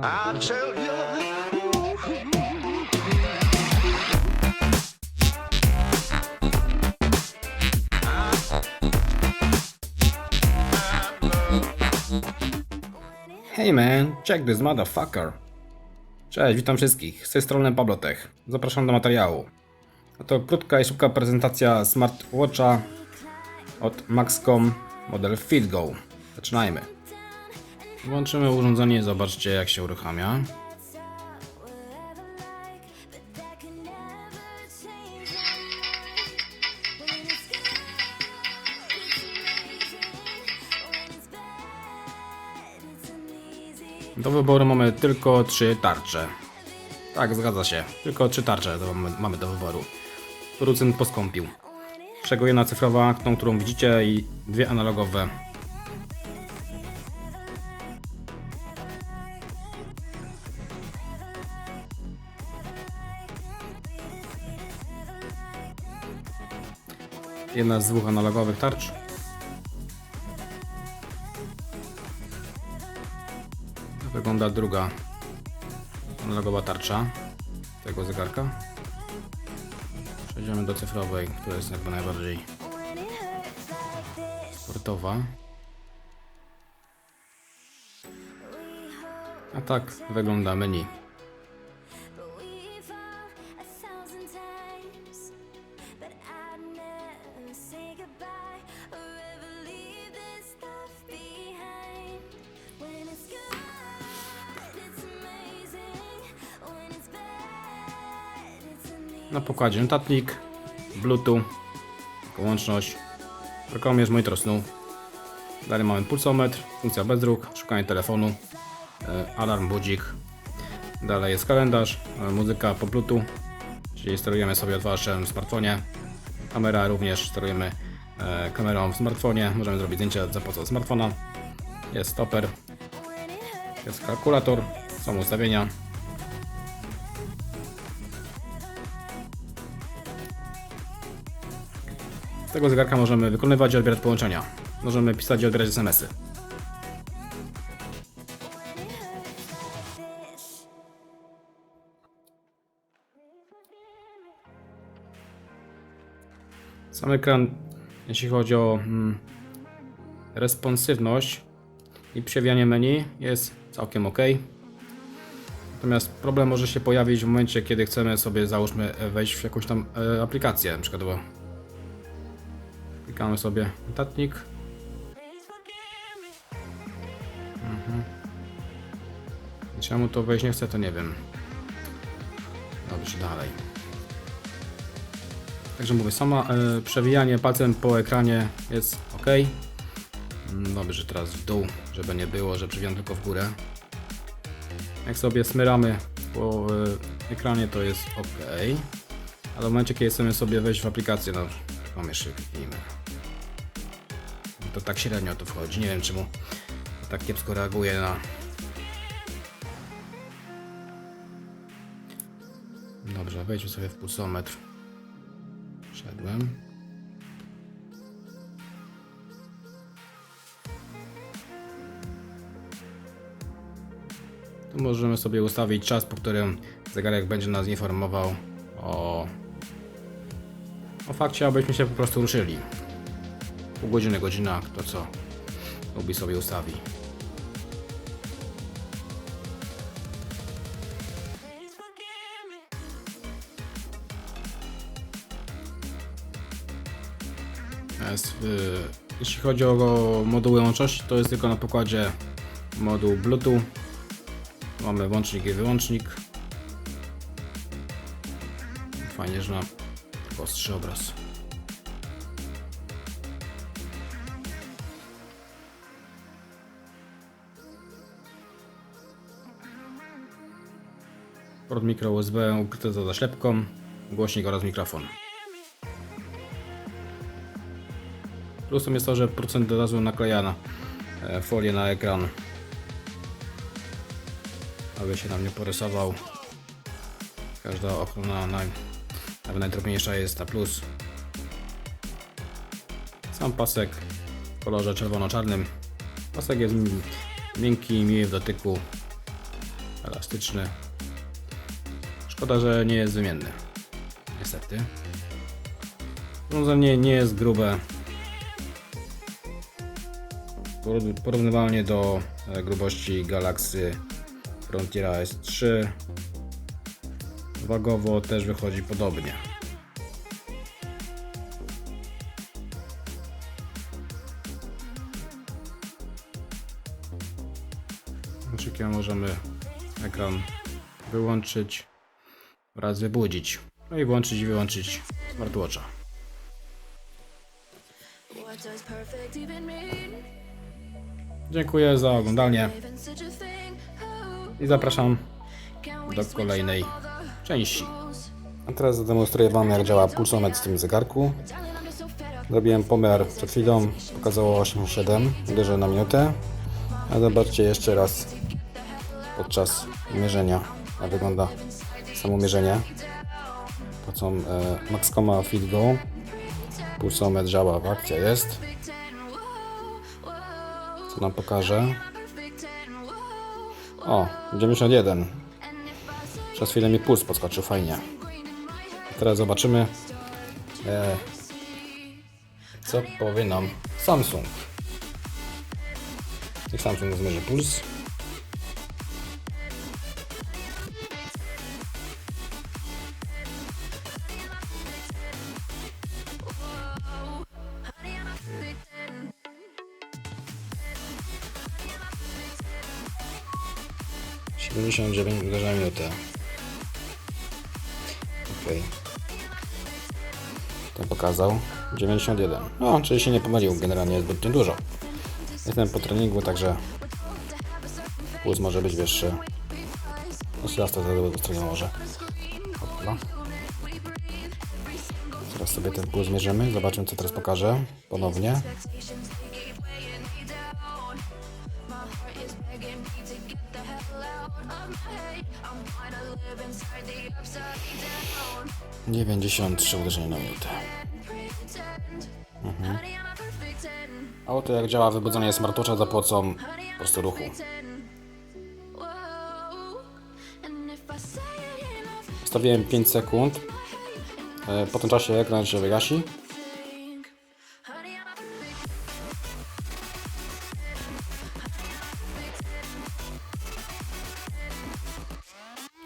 Hey man, check this motherfucker. Cześć, witam wszystkich. Z tej strony Pablo Tech. Zapraszam do materiału. To krótka i szybka prezentacja smartwatcha od Maxcom model FitGo. Zaczynajmy. Włączymy urządzenie i zobaczcie jak się uruchamia. Do wyboru mamy tylko trzy tarcze. Tak, zgadza się. Tylko trzy tarcze mamy do wyboru. Producent poskąpił. Czego jedna cyfrowa, tą którą widzicie i dwie analogowe. Jedna z dwóch analogowych tarcz. Jak wygląda druga analogowa tarcza tego zegarka. Przejdziemy do cyfrowej, która jest jakby najbardziej sportowa. A tak wygląda menu. Pokładzie notatnik, Bluetooth, łączność, prokomierz monitor snu. Dalej mamy pulsometr, funkcja bezruch, szukanie telefonu, e, alarm, budzik. Dalej jest kalendarz, e, muzyka po Bluetooth, czyli sterujemy sobie odtwarzaczem w smartfonie. Kamera również sterujemy e, kamerą w smartfonie, możemy zrobić zdjęcia za pomocą smartfona. Jest stoper, jest kalkulator, są ustawienia. Z tego zegarka możemy wykonywać i odbierać połączenia. Możemy pisać i odbierać SMS-y. Sam ekran, jeśli chodzi o mm, responsywność i przewijanie menu, jest całkiem ok. Natomiast problem może się pojawić w momencie, kiedy chcemy sobie, załóżmy, wejść w jakąś tam e, aplikację, przykładowo Klikamy sobie notatnik. Mhm. Czemu to wejść nie chce, to nie wiem. Dobrze, dalej. Także mówię, sama e, przewijanie palcem po ekranie jest ok. Mm, Dobrze, teraz w dół, żeby nie było, że przewijam tylko w górę. Jak sobie smyramy po e, ekranie, to jest ok. Ale w momencie, kiedy chcemy sobie wejść w aplikację, no, mam jeszcze kliknijmy. To tak średnio to wchodzi. Nie wiem czemu tak kiepsko reaguje na. Dobrze, wejdźmy sobie w pulsometr. Wszedłem. Tu możemy sobie ustawić czas, po którym zegarek będzie nas informował o, o fakcie, abyśmy się po prostu ruszyli pół godziny, godzina, kto co lubi sobie ustawi. Y, jeśli chodzi o moduły łączności, to jest tylko na pokładzie moduł Bluetooth. Mamy włącznik i wyłącznik. Fajnie, że na prostszy obraz. Port mikro USB ukryty za zaślepką, głośnik oraz mikrofon. Plusem jest to, że procent razu nakleja na e, folię na ekran. Aby się nam nie porysował. Każda ochrona, nawet najdrobniejsza jest na plus. Sam pasek w kolorze czerwono-czarnym. Pasek jest mi- miękki, miły w dotyku. elastyczny. Szkoda, że nie jest wymienny. Niestety. Urządzenie nie jest grube. Poró- Porównywalnie do e, grubości Galaxy Frontiera S3. Wagowo też wychodzi podobnie. Kluczykiem możemy ekran wyłączyć oraz wybudzić. No i włączyć i wyłączyć smartwatcha. Dziękuję za oglądanie i zapraszam do kolejnej części. A teraz zademonstruję Wam jak działa pulsometr w tym zegarku. Zrobiłem pomiar przed chwilą, pokazało 87, uderzę na minutę. A zobaczcie jeszcze raz podczas mierzenia, jak wygląda samo mierzenie. To są e, Maxcoma Fit Go. Pulsometr działa, akcja jest. Co nam pokaże? O, 91. Przez chwilę mi puls podskoczył, fajnie. Teraz zobaczymy, e, co powie nam Samsung. Niech Samsung zmierzy puls. Siedemdziesiąt dziewięć uderzeń na minutę. Okej. To pokazał 91. No, czyli się nie pomylił, generalnie zbytnio dużo. Jestem po treningu, także puls może być wyższy. To do stronie może. Hopla. Teraz sobie ten puls mierzymy, zobaczymy co teraz pokaże ponownie. Dziewięćdziesiąt trzy uderzenia na minutę. Mhm. A oto jak działa wybudzenie smartwatcha za pomocą po prostu ruchu. Stawiłem 5 sekund. E, Po tym czasie ekran się wygasi.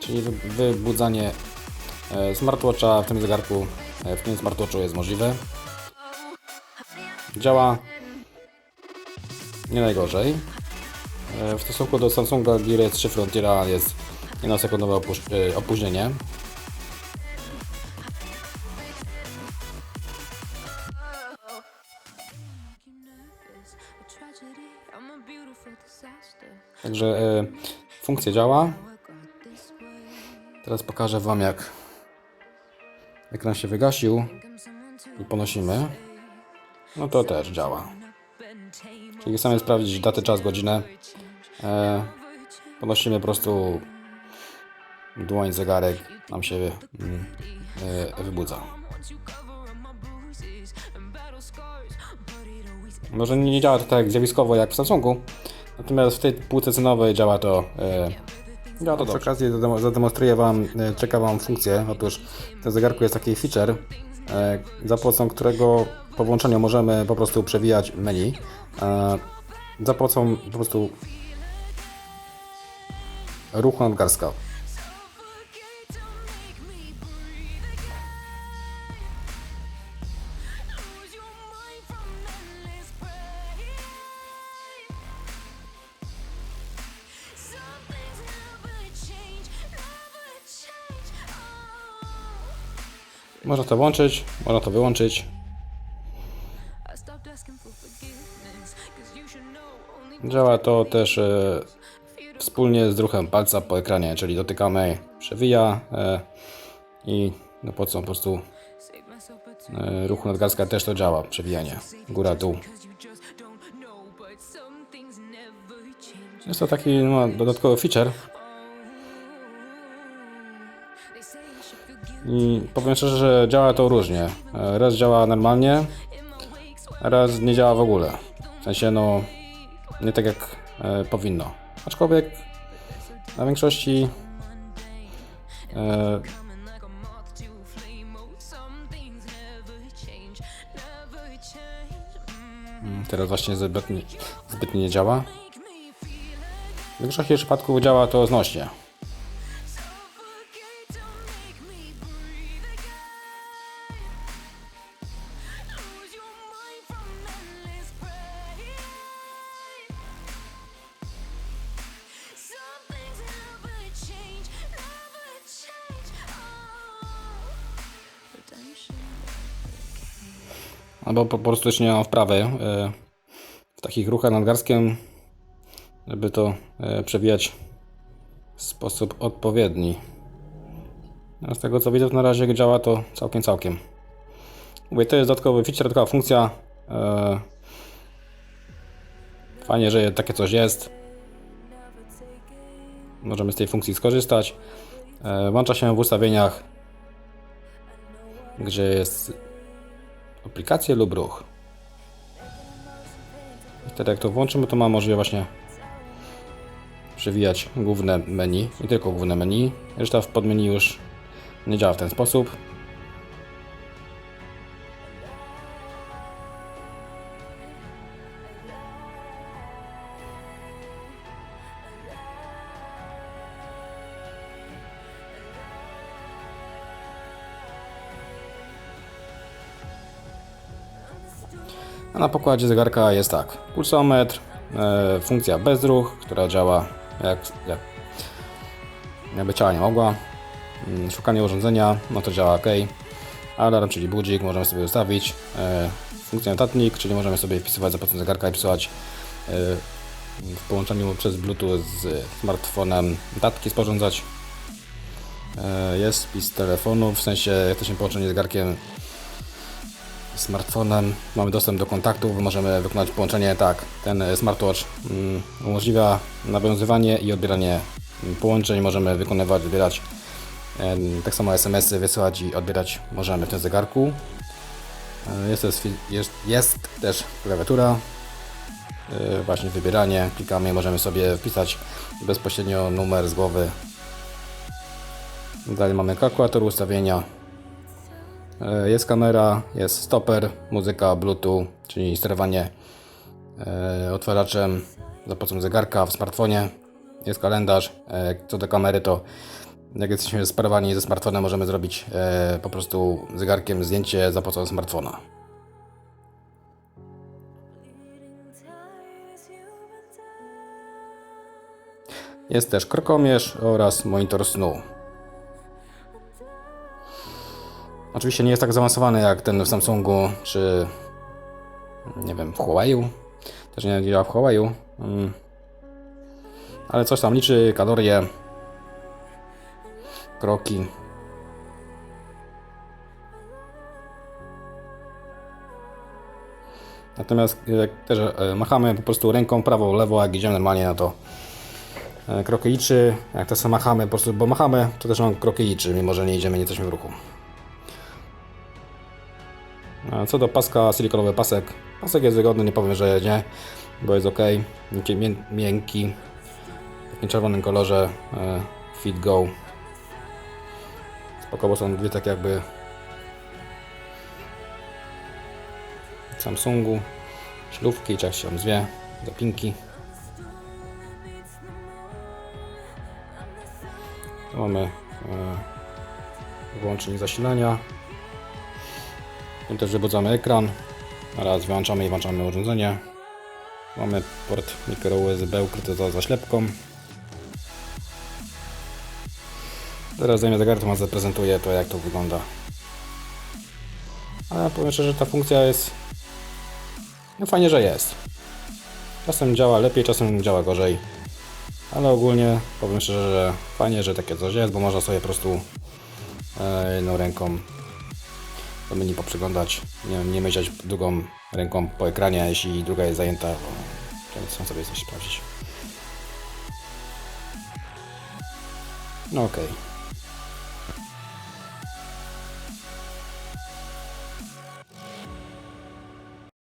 Czyli wy- wybudzanie smartwatcha w tym zegarku, e, w tym smartwatchu jest możliwe. Działa nie najgorzej. E, W stosunku do Samsunga Gear S3 Frontiera jest jednosekundowe opusz- e, opóźnienie. Także e, funkcja działa. Teraz pokażę Wam jak ekran się wygasił i ponosimy. No to też działa. Czyli chcemy sprawdzić datę, czas, godzinę. E, ponosimy po prostu dłoń, zegarek, nam się mm, e, wybudza. Może nie działa to tak zjawiskowo jak w Samsungu, natomiast w tej półce cenowej działa to e, działa to Przy okazji zademo- zademonstruję Wam e, ciekawą funkcję. Otóż w tym zegarku jest taki feature, e, za pomocą którego po włączeniu możemy po prostu przewijać menu. E, za pomocą po prostu ruchu nadgarstka. Można to włączyć, można to wyłączyć. Działa to też e, wspólnie z ruchem palca po ekranie, czyli dotykamy, przewija e, i no po co po prostu e, ruchu nadgarstka też to działa, przewijanie góra-dół. Jest to taki no, dodatkowy feature I powiem szczerze, że działa to różnie. E, Raz działa normalnie, raz nie działa w ogóle. W sensie no nie tak jak e, powinno. Aczkolwiek na większości e. Mm, teraz właśnie zbytnie, zbytnie nie działa. W większości przypadków działa to znośnie. Albo po prostu jeszcze nie mam wprawy e, w takich ruchach nadgarskiem, żeby to e, przewijać w sposób odpowiedni. Z tego co widzę, to na razie działa to całkiem, całkiem. Mówię, to jest dodatkowy feature, dodatkowa funkcja. E, Fajnie, że takie coś jest. Możemy z tej funkcji skorzystać. Włącza się w ustawieniach, gdzie jest aplikacje lub ruch. I wtedy jak to włączymy, to ma możliwość właśnie przewijać główne menu, nie tylko główne menu. Reszta w podmenu już nie działa w ten sposób. A na pokładzie zegarka jest tak. Pulsometr, e, funkcja bezruch, która działa jak, jak jakby ciała nie mogła. Mm, Szukanie urządzenia, no to działa ok. Alarm, czyli budzik, możemy sobie ustawić. E, funkcja notatnik, czyli możemy sobie wpisywać za pomocą zegarka i wpisywać e, w połączeniu przez Bluetooth z smartfonem notatki sporządzać. Jest wpis telefonu, w sensie jesteśmy połączeni z zegarkiem smartfonem mamy dostęp do kontaktów, możemy wykonać połączenie tak. Ten e, smartwatch mm, umożliwia nawiązywanie i odbieranie mm, połączeń, możemy wykonywać, odbierać em, tak samo SMS-y wysyłać i odbierać możemy w tym zegarku. E, Jest też, jest, jest też klawiatura, e, właśnie wybieranie, klikamy, możemy sobie wpisać bezpośrednio numer z głowy. Dalej mamy kalkulator ustawienia, E, Jest kamera, jest stoper, muzyka, bluetooth, czyli sterowanie e, otwieraczem za pomocą zegarka w smartfonie. Jest kalendarz. E, Co do kamery, to jak jesteśmy sparowani ze smartfonem, możemy zrobić e, po prostu zegarkiem zdjęcie za pomocą smartfona. Jest też krokomierz oraz monitor snu. Oczywiście nie jest tak zaawansowany jak ten w Samsungu czy nie wiem, w Huawei'u. Też nie działa w Huawei'u. Mm. Ale coś tam liczy, kalorie, kroki. Natomiast jak też e, machamy po prostu ręką prawo, lewo, jak idziemy normalnie na to e, kroki liczy. Jak sobie machamy, po prostu, bo machamy, to też mam kroki liczy, mimo że nie idziemy, nie jesteśmy w ruchu. Co do paska, silikonowy pasek. Pasek jest wygodny, nie powiem, że nie, bo jest ok. Miękki, mię- miękki w takim czerwonym kolorze. e, Fit Go. Spoko, bo są dwie tak jakby Samsungu. Szlówki, czy jak się tam zwie, zapinki. Tu mamy e, wyłącznik zasilania. Tu też wybudzamy ekran. Teraz wyłączamy i włączamy urządzenie. Mamy port micro USB ukryty za zaślepką. Teraz zajmę zegarek, Wam zaprezentuję to jak to wygląda. Ale powiem szczerze, że ta funkcja jest... No fajnie, że jest. Czasem działa lepiej, czasem działa gorzej. Ale ogólnie powiem szczerze, że fajnie, że takie coś jest, bo można sobie po prostu e, jedną ręką to menu poprzeglądać, nie, nie myśleć drugą ręką po ekranie, jeśli druga jest zajęta, bo chciałem sobie coś sprawdzić. No okej.